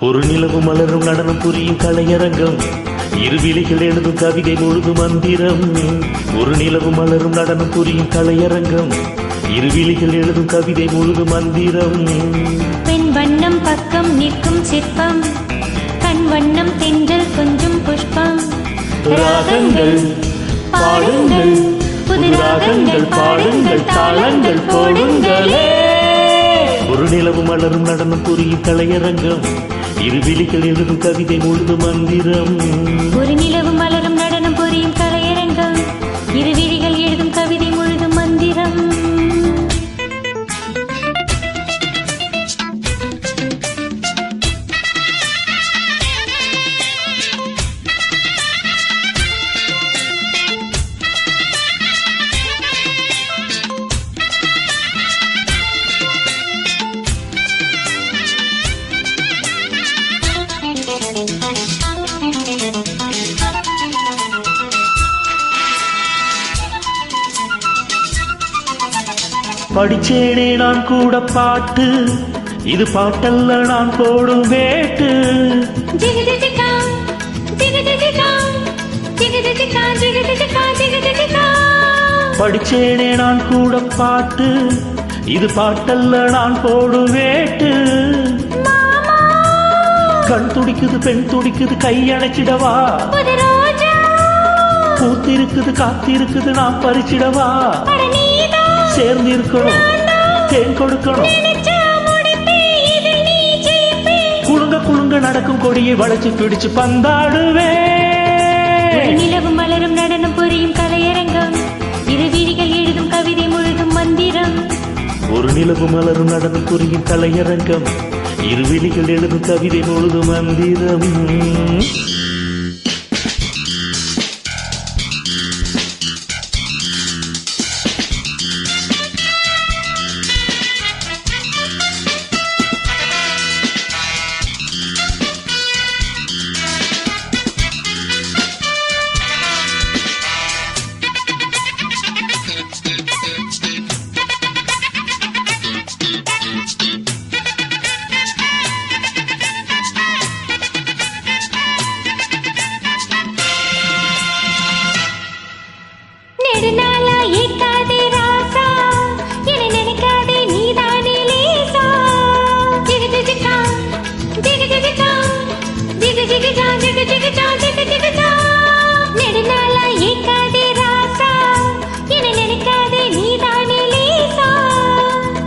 ஒரு நிலவு மலரும் நடனம் புரியும் கலையரங்கம். இருவிழிகள் எழுதும் கவிதை முழுது மந்திரம். ஒரு நிலவு மலரும் நடனம் புரியும் கலையரங்கம். இருவிழிகள் எழுதும் கவிதை முழுதும் மந்திரம். பெண் வண்ணம் பக்கம் நிற்கும் சிற்பம் கண் வண்ணம் தென்றல் கொஞ்சம் புஷ்பம். ராகங்கள் பாடுங்கள் புது ராகங்கள் பாடுங்கள் தாளங்கள் போடுங்களே. ஒரு நிலவு மலரும் நடனம் புரியும் கலையரங்கம். இருவிழிகள் எழுதும் கவிதை முழுதும் மந்திரம். ஒரு நிலவு மலரும் படிச்சேனே நான் கூட பாட்டு. இது பாட்டல்ல நான் போடும் வேட்டு. படிச்சேனே நான் கூட பாட்டு. இது பாட்டல்ல நான் போடும் வேட்டு. கண் துடிக்குது பெண் துடிக்குது கையணைச்சிடவா புது ரோஜா, பூத்திருக்குது காத்திருக்குது நான் பறிச்சிடவா? சேர்ந்து இருக்கணும் தேன் கொடுக்கணும். குலுங்க குலுங்க நடக்கும் கொடியை வளைச்சு பிடிச்சு பந்தாடுவே ஒரு நிலவு மலரும் நடனம் புரியும் கலையரங்கம். இரு விழிகள் எழுதும் கவிதை முழுதும் மந்திரம். ஒரு நிலவு மலரும் நடனம் புரியும் கலையரங்கம். இருவிழிகள் எழுதும் கவிதை முழுதும் மந்திரம்.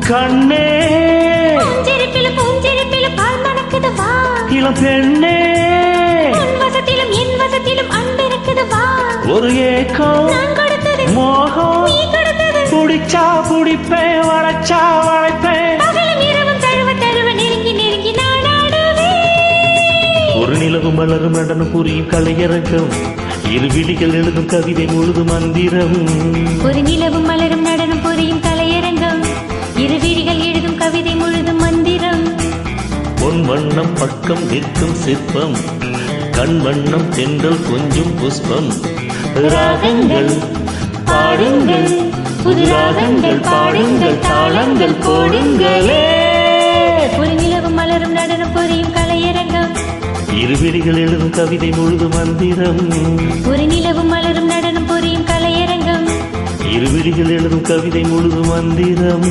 கண்ணே. பூஞ்சிருப்பில பூஞ்சிருப்பில பால் மணக்குது வா இளம் பெண்ணே. உன் வசத்திலும் என் வசத்திலும் அன்பு இருக்குது வா ஒரு ஏக்கம். நான் கொடுத்தது. மோகம். நீ கொடுத்தது. புடிச்சா புடிப்பேன் வளைச்சா வளைப்பேன். நிலவு மலரும் நடனம் புரியும் கலையரங்கம். இரு விழிகள் எழுதும் கவிதை முழுதும் மந்திரம். ஒரு நிலவும் மலரும் நடனம் புரியும் கலையரங்கம். இரு விழிகள் எழுதும் கவிதை முழுதும் மந்திரம். பொன் வண்ணம் பக்கம் நிற்கும் சிற்பம். கண் வண்ணம் தென்றல் கொஞ்சம் புஷ்பம். ராகங்கள் பாடுங்கள். புது ராகங்கள் பாடுங்கள். தாளங்கள் போடுங்களே. ஒரு நிலவும் மலரும் நடனம் புரியும் கலையரங்கம். இருவிழிகள் எழுதும் கவிதை முழுதும் மந்திரம் ஒரு நிலவும் மலரும் நடனம் புரியும் கலையரங்கம். இருவிழிகள் எழுதும் கவிதை முழுதும் மந்திரம்